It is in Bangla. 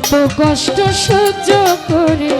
কত কষ্ট সহ্য করে।